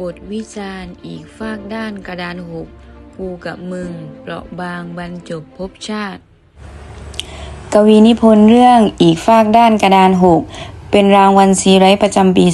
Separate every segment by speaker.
Speaker 1: บทวิจารณ์อีกฝากด้านกระดานหกกูกับมึง เปราะบางบรรจบพบชาติ
Speaker 2: กวีนิพนธ์เรื่องอีกฝากด้านกระดานหก เป็นรางวัลซีไรต์ประจำปี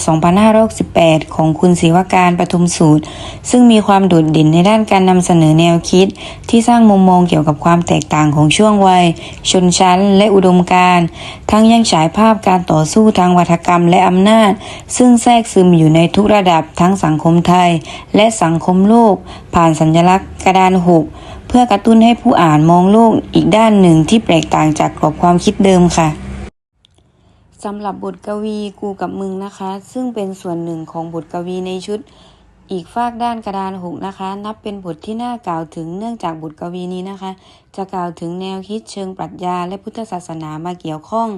Speaker 2: 2568 ของคุณศิวการปทุมสูตร ซึ่งมีความโดดเด่นในด้านการนำเสนอแนวคิด ที่สร้างมุมมองเกี่ยวกับความแตกต่างของช่วงวัย ชนชั้น และอุดมการณ์ทั้งยังฉายภาพการต่อสู้ทางวัฒกรรมและอำนาจ ซึ่งแทรกซึมอยู่ในทุกระดับทั้งสังคมไทย และสังคมโลก ผ่านสัญลักษณ์กระดานหกเพื่อกระตุ้นให้ผู้อ่านมองโลกอีกด้านหนึ่งที่แปลกต่างจากกรอบความคิดเดิมค่ะ สำหรับบทกวีกูกับมึงนะคะ ซึ่งเป็นส่วนหนึ่งของบทกวีในชุด อีกฝากด้านกระดานหกนะคะ นับเป็นบทที่น่ากล่าวถึงเนื่องจากบทกวีนี้นะคะ จะกล่าวถึงแนวคิดเชิงปรัชญาและพุทธศาสนามาเกี่ยวข้อง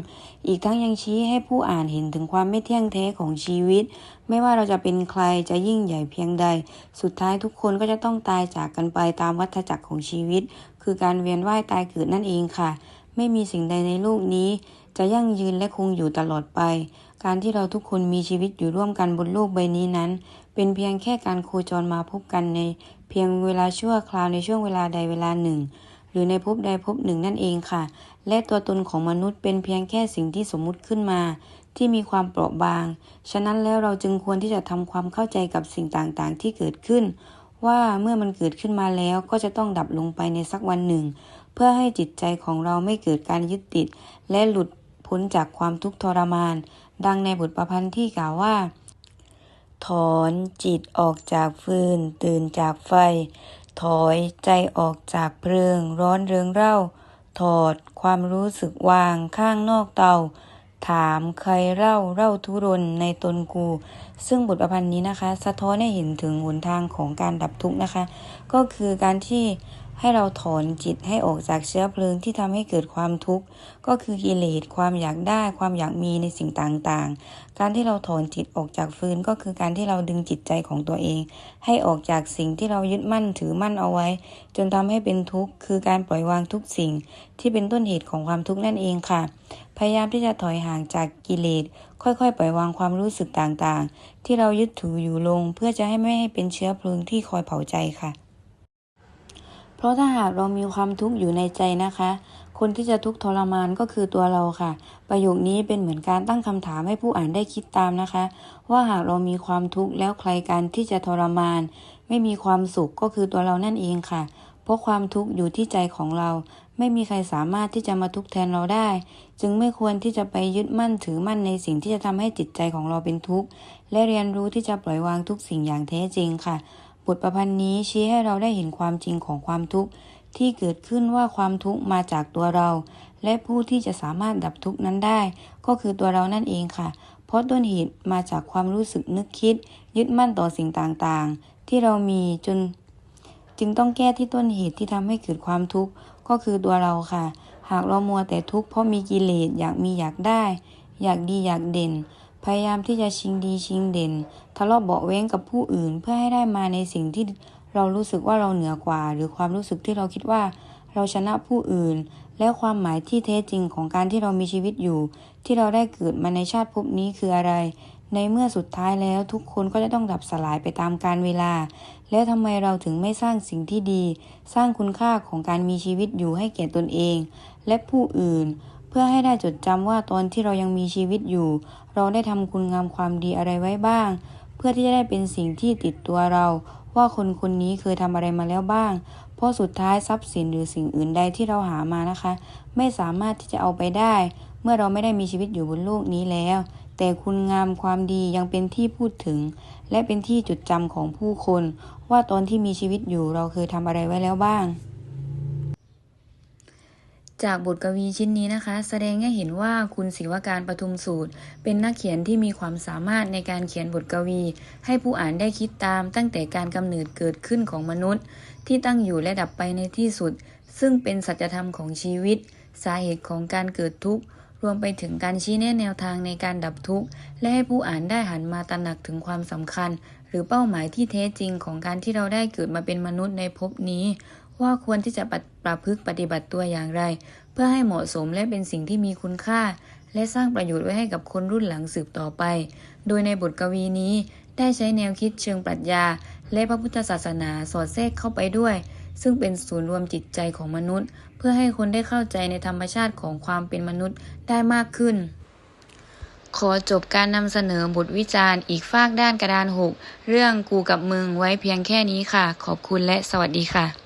Speaker 2: อีกทั้งยังชี้ให้ผู้อ่านเห็นถึงความไม่เที่ยงแท้ของชีวิต ไม่ว่าเราจะเป็นใครจะยิ่งใหญ่เพียงใด สุดท้ายทุกคนก็จะต้องตายจากกันไปตามวัฏจักรของชีวิต คือการเวียนว่ายตายเกิดนั่นเองค่ะ ไม่มีสิ่งใดในโลกนี้ จะยั่งยืนและคงอยู่ตลอดไป การที่เราทุกคนมีชีวิตอยู่ร่วมกันบนโลกใบนี้นั้น เป็นเพียงแค่การโคจรมาพบกันใน เพียงเวลาชั่วคราวในช่วงเวลาใดเวลาหนึ่ง หรือในภพใดภพหนึ่งนั่นเองค่ะ และตัวตนของมนุษย์เป็นเพียงแค่สิ่งที่สมมุติขึ้นมา ที่มีความเปราะบาง ฉะนั้นแล้วเราจึงควรที่จะทำความเข้าใจกับสิ่งต่างๆ ที่เกิดขึ้น ว่าเมื่อมันเกิดขึ้นมาแล้วก็จะต้องดับลงไปในสักวันหนึ่ง เพื่อให้จิตใจของเราไม่เกิดการยึดติด และหลุด พ้นจากความทุกข์ทรมาน ดังในบทประพันธ์ที่กล่าวว่า ถอนจิตออกจากฟืน ตื่นจากไฟ ถอยใจออกจากเพลิง ร้อนเริงเร่า ถอดความรู้สึกวางข้างนอกเตา ถามใครเล่าเล่าทุรนในตนกู ซึ่งบทประพันธ์นี้นะคะ สะท้อนให้เห็นถึงหนทางของการดับทุกข์นะคะ ก็คือการที่ ให้เราถอนจิตให้ออกจากเชื้อเพลิงที่ทำให้เกิดความทุกข์ก็คือกิเลสความอยากได้ความอยากมีในสิ่งต่างๆ การที่เราถอนจิตออกจากฟืนก็คือการที่เราดึงจิตใจของตัวเอง ให้ออกจากสิ่งที่เรายึดมั่นถือมั่นเอาไว้ จนทำให้เป็นทุกข์คือการปล่อยวางทุกสิ่ง ที่เป็นต้นเหตุของความทุกข์นั่นเองค่ะ พยายามที่จะถอยห่างจากกิเลสค่อยๆ ปล่อยวางความรู้สึกต่างๆ ที่เรายึดถืออยู่ลงเพื่อจะให้ไม่ให้เป็นเชื้อเพลิงที่คอยเผาใจค่ะ เพราะถ้าหากเรามีความทุกข์อยู่ในใจนะคะ คนที่จะทุกข์ทรมานก็คือตัวเราค่ะ ประโยคนี้เป็นเหมือนการตั้งคำถามให้ผู้อ่านได้คิดตามนะคะ ว่าหากเรามีความทุกข์แล้วใครกันที่จะทรมาน ไม่มีความสุขก็คือตัวเรานั่นเองค่ะ เพราะความทุกข์อยู่ที่ใจของเรา ไม่มีใครสามารถที่จะมาทุกข์แทนเราได้ จึงไม่ควรที่จะไปยึดมั่นถือมั่นในสิ่งที่จะทำให้จิตใจของเราเป็นทุกข์และเรียนรู้ที่จะปล่อยวางทุกสิ่งอย่างแท้จริงค่ะ บทประพันธ์นี้ชี้ให้เราได้เห็นความจริงของความทุกข์ที่เกิดขึ้นว่าความทุกข์มาจากตัวเรา และผู้ที่จะสามารถดับทุกข์นั้นได้ ก็คือตัวเรานั่นเองค่ะ เพราะต้นเหตุมาจากความรู้สึกนึกคิด ยึดมั่นต่อสิ่งต่างๆ ที่เรามีจน จึงต้องแก้ที่ต้นเหตุที่ทำให้เกิดความทุกข์ก็คือตัวเราค่ะ หากเรามัวแต่ทุกข์เพราะมีกิเลสอยากมีอยากได้ อยากดีอยากเด่น พยายามที่จะชิงดีชิงเด่น ทะเลาะเบาะแว้งกับผู้อื่น เพื่อให้ได้มาในสิ่งที่เรารู้สึกว่าเราเหนือกว่า หรือความรู้สึกที่เราคิดว่า เราชนะผู้อื่น และความหมายที่แท้จริงของการที่เรามีชีวิตอยู่ ที่เราได้เกิดมาในชาติภพนี้คืออะไร ในเมื่อสุดท้ายแล้วทุกคนก็จะต้องดับสลายไปตามกาลเวลา แล้วทำไมเราถึงไม่สร้างสิ่งที่ดี สร้างคุณค่าของการมีชีวิตอยู่ให้แก่ตนเอง และผู้อื่น พื่อให้ได้จดจำว่าตอนที่เรายังมีชีวิตอยู่ เราได้ทำคุณงามความดีอะไรไว้บ้าง เพื่อที่จะได้เป็นสิ่งที่ติดตัวเรา ว่าคนคนนี้เคยทำอะไรมาแล้วบ้าง เพราะสุดท้ายทรัพย์สินหรือสิ่งอื่นใดที่เราหามานะคะ ไม่สามารถที่จะเอาไปได้ เมื่อเราไม่ได้มีชีวิตอยู่บนโลกนี้แล้ว แต่คุณงามความดียังเป็นที่พูดถึง และเป็นที่จดจำของผู้คน ว่าตอนที่มีชีวิตอยู่เราเคยทำอะไรไว้แล้วบ้าง จากบทกวีชิ้นนี้นะคะ แสดงให้เห็นว่าคุณศิวการปทุมสูตร เป็นนักเขียนที่มีความสามารถในการเขียนบทกวี ให้ผู้อ่านได้คิดตามตั้งแต่การกำเนิดเกิดขึ้นของมนุษย์ ที่ตั้งอยู่และดับไปในที่สุด ซึ่งเป็นสัจธรรมของชีวิต สาเหตุของการเกิดทุกข์รวมไปถึงการชี้แนะแนวทางในการดับทุกข์และให้ผู้อ่านได้หันมาตระหนักถึงความสำคัญ หรือเป้าหมายที่แท้จริงของการที่เราได้เกิดมาเป็นมนุษย์ในภพนี้ ว่าควรที่จะประพฤติปฏิบัติตัวอย่างไร เพื่อให้เหมาะสมและเป็นสิ่งที่มีคุณค่า และสร้างประโยชน์ไว้ให้กับคนรุ่นหลังสืบต่อไป โดยในบทกวีนี้
Speaker 1: ได้ใช้แนวคิดเชิงปรัชญา และพระพุทธศาสนาสอดแทรกเข้าไปด้วย ซึ่งเป็นศูนย์รวมจิตใจของมนุษย์ เพื่อให้คนได้เข้าใจในธรรมชาติของความเป็นมนุษย์ได้มากขึ้น ขอจบการนำเสนอบทวิจารณ์อีกฝากด้านกระดานหกเรื่องกูกับมึงไว้เพียงแค่นี้ค่ะ ขอบคุณและสวัสดีค่ะ